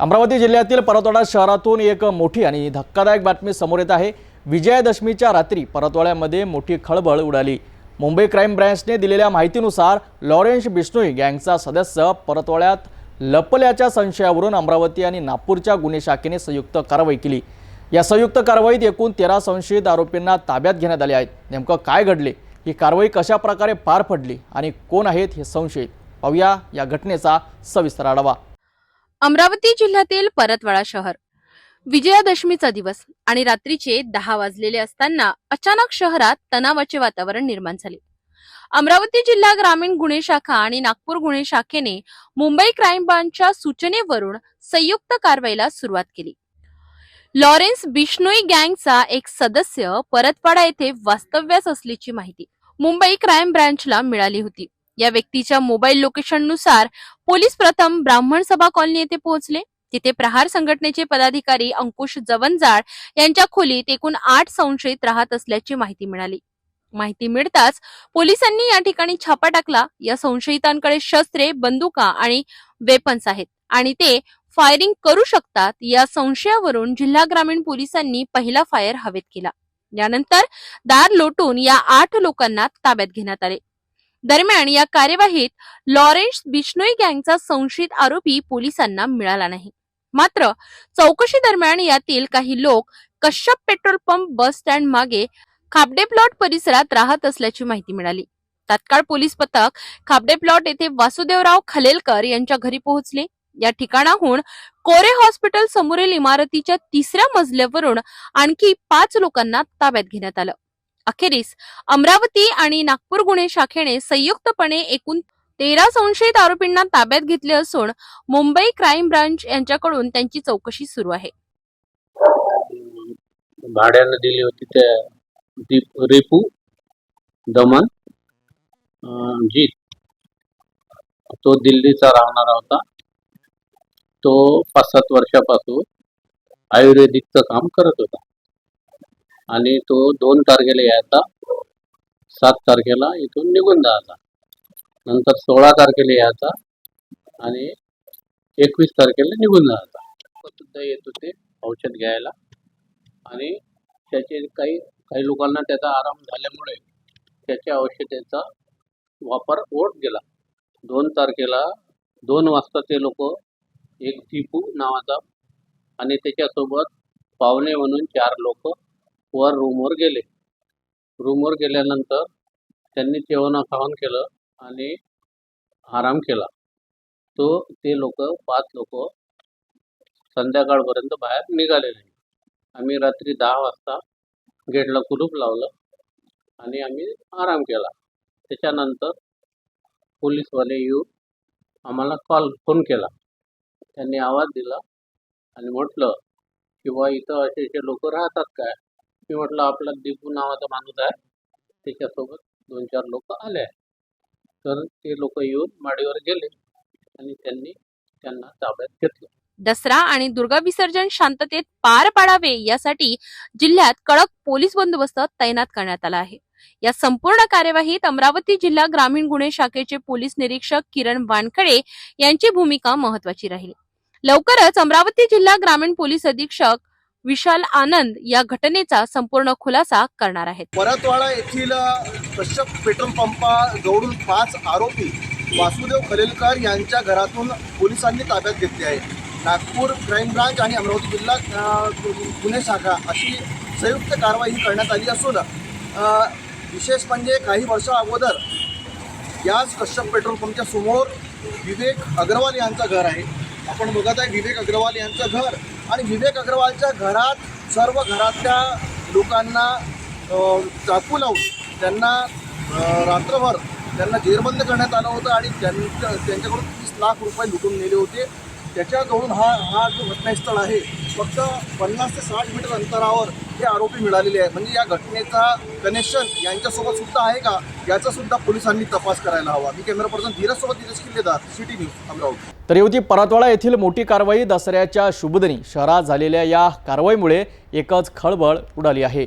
अमरावती जिल्ह्यातील परतवाडा शहरातून एक मोठी आणि धक्कादायक बातमी समोर येत आहे. विजयादशमीच्या रात्री परतवाड्यामध्ये मोठी खळबळ उडाली. मुंबई क्राईम ब्रँचने दिलेल्या माहितीनुसार लॉरेन्स बिष्णोई गँगचा सदस्य परतवाड्यात लपल्याच्या संशयावरून अमरावती आणि नागपूरच्या गुन्हे शाखेने संयुक्त कारवाई केली. या संयुक्त कारवाईत एकूण तेरा संशयित आरोपींना ताब्यात घेण्यात आले आहेत. नेमकं काय घडले? ही कारवाई कशा प्रकारे पार पडली आणि कोण आहेत हे संशयित? पाहूया या घटनेचा सविस्तर आढावा. अमरावती जिल्ह्यातील परतवाडा शहर. विजयादशमीचा दिवस आणि रात्रीचे दहा वाजलेले असताना अचानक शहरात तणावाचे वातावरण निर्माण झाले. अमरावती जिल्हा ग्रामीण गुन्हे शाखा आणि नागपूर गुन्हे शाखेने मुंबई क्राईम ब्रांचच्या सूचनेवरून संयुक्त कारवाईला सुरुवात केली. लॉरेन्स बिश्नोई गँगचा एक सदस्य परतवाडा येथे वास्तव्यास असल्याची माहिती मुंबई क्राईम ब्रांचला मिळाली होती. या व्यक्तीच्या मोबाईल लोकेशननुसार पोलीस प्रथम ब्राह्मण सभा कॉलनी येथे पोहोचले. तिथे प्रहार संघटनेचे पदाधिकारी अंकुश जवंजाळ यांच्या खोलीत एकूण आठ संशयित राहत असल्याची माहिती मिळाली. माहिती मिळताच पोलिसांनी या ठिकाणी छापा टाकला. या संशयितांकडे शस्त्रे बंदुका आणि वेपन्स आहेत आणि ते फायरिंग करू शकतात. या संशयावरून जिल्हा ग्रामीण पोलिसांनी पहिला फायर हवेत केला. यानंतर दार लोटून या आठ लोकांना ताब्यात घेण्यात आले. दरम्यान या कार्यवाहीत लॉरेन्स बिश्नोई गँगचा संशयित आरोपी पोलिसांना मिळाला नाही. मात्र चौकशी दरम्यान यातील काही लोक Kashyap petrol pump bus stand मागे खापडे प्लॉट परिसरात राहत असल्याची माहिती मिळाली. तात्काळ पोलीस पथक खापडे प्लॉट येथे वासुदेवराव खलेलकर यांच्या घरी पोहोचले. या ठिकाणाहून कोरे हॉस्पिटल समोरील इमारतीच्या तिसऱ्या मजल्यावरून आणखी पाच लोकांना ताब्यात घेण्यात आलं. अखेरीस अमरावती आणि नागपूर गुन्हे शाखेने संयुक्तपणे एकूण तेरा संशयित आरोपींना ताब्यात घेतले असून मुंबई क्राईम ब्रांच यांच्याकडून त्यांची चौकशी सुरू आहे. भाड्यानं दिली होती त्या रेपू दमन जी जीत. तो दिल्लीचा राहणारा होता. तो पाच सात वर्षापासून आयुर्वेदिकचं काम करत होता. आणि तो दोन तारखेला यायचा. सात तारखेला इथून निघून जायचा. नंतर सोळा तारखेला यायचा आणि एकवीस तारखेला निघून जायचा. सुद्धा येत होते औषध घ्यायला. आणि त्याचे काही काही लोकांना त्याचा आराम झाल्यामुळे त्याच्या औषधाचा वापर ओढ गेला. दोन तारखेला दोन वाजता ते लोक एक टिपू नावाचा आणि त्याच्यासोबत पाहुणे म्हणून चार लोक वर रूमवर गेले. रूमवर गेल्यानंतर त्यांनी जेवण खावण केलं आणि आराम केला. तो ते लोक पाच लोक संध्याकाळपर्यंत बाहेर निघाले नाही आम्ही रात्री दहा वाजता गेटला कुलूप लावलं आणि आम्ही आराम केला. त्याच्यानंतर पोलीसवाले येऊन आम्हाला कॉल फोन केला. त्यांनी आवाज दिला आणि म्हटलं किंवा बा इथं असे असे लोक राहतात काय? मी म्हटलं आपला दिपू नावाचा माणूस आहे. त्याच्यासोबत दोन चार लोक आले तर ते लोक येऊन माडीवर गेले आणि त्यांनी त्यांना ताब्यात घेतलं. दसरा आणि दुर्गा विसर्जन शांततेत पार पाडावे यासाठी जिल्ह्यात कडक पोलीस बंदोबस्त तैनात करण्यात आला आहे. या संपूर्ण कार्यवाहीत अमरावती जिल्हा ग्रामीण गुन्हे शाखेचे पोलीस निरीक्षक किरण वानखडे यांची भूमिका महत्वाची राहील. लवकरच अमरावती जिल्हा ग्रामीण पोलीस अधीक्षक विशाल आनंद या घटनेचा संपूर्ण खुलासा करणार आहेत. परतवाडा येथील कश्यप पेट्रोल पंपा जवळून पाच आरोपी वासुदेव खलेलकर यांच्या घरातून पोलिसांनी ताब्यात घेतले आहे नागपूर क्राईम ब्रांच आणि अमरावती जिल्हा गुन्हे शाखा अशी संयुक्त कारवाई करण्यात आली असून विशेष म्हणजे काही वर्षा अगोदर याच कश्यप पेट्रोल पंपच्या समोर विवेक अग्रवाल यांचं घर आहे. आपण बघत आहे विवेक अग्रवाल यांचं घर. आणि विवेक अग्रवालच्या घरात सर्व घरातल्या लोकांना चाकू लावून त्यांना रात्रभर त्यांना जेरबंद करण्यात आलं होतं आणि त्यांच्या त्यांच्याकडून तीस लाख रुपये लुटून नेले होते. त्याच्याजवळून हा हा जो घटनास्थळ आहे फक्त पन्नास ते साठ मीटर अंतरावर हे आरोपी मिळालेले आहे म्हणजे या घटनेचा कनेक्शन यांच्यासोबत सुद्धा आहे का? याचा सुद्धा पोलिसांनी तपास करायला हवा. मी कॅमेरा पर्सन धीरज सोबत धीरज किल्लेदार सिटी न्यूज अमरावती. तर होती परतवाडा येथील मोठी कारवाई दसऱ्याच्या शुभदिनी शहरात झालेल्या या कारवाईमुळे एकच खळबळ उडाली आहे.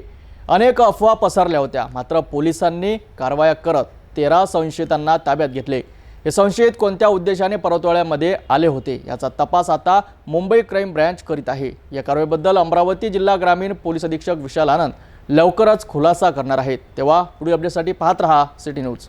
अनेक अफवा पसरल्या होत्या. मात्र पोलिसांनी कारवाया करत तेरा संशयितांना ताब्यात घेतले. हे संशयित कोणत्या उद्देशाने परतवाड्यामध्ये आले होते याचा तपास आता मुंबई क्राईम ब्रँच करीत आहे. या कारवाईबद्दल अमरावती जिल्हा ग्रामीण पोलीस अधीक्षक विशाल आनंद लवकरच खुलासा करणार आहेत. तेव्हा पुढील अपडेटसाठी पाहत रहा सिटी न्यूज.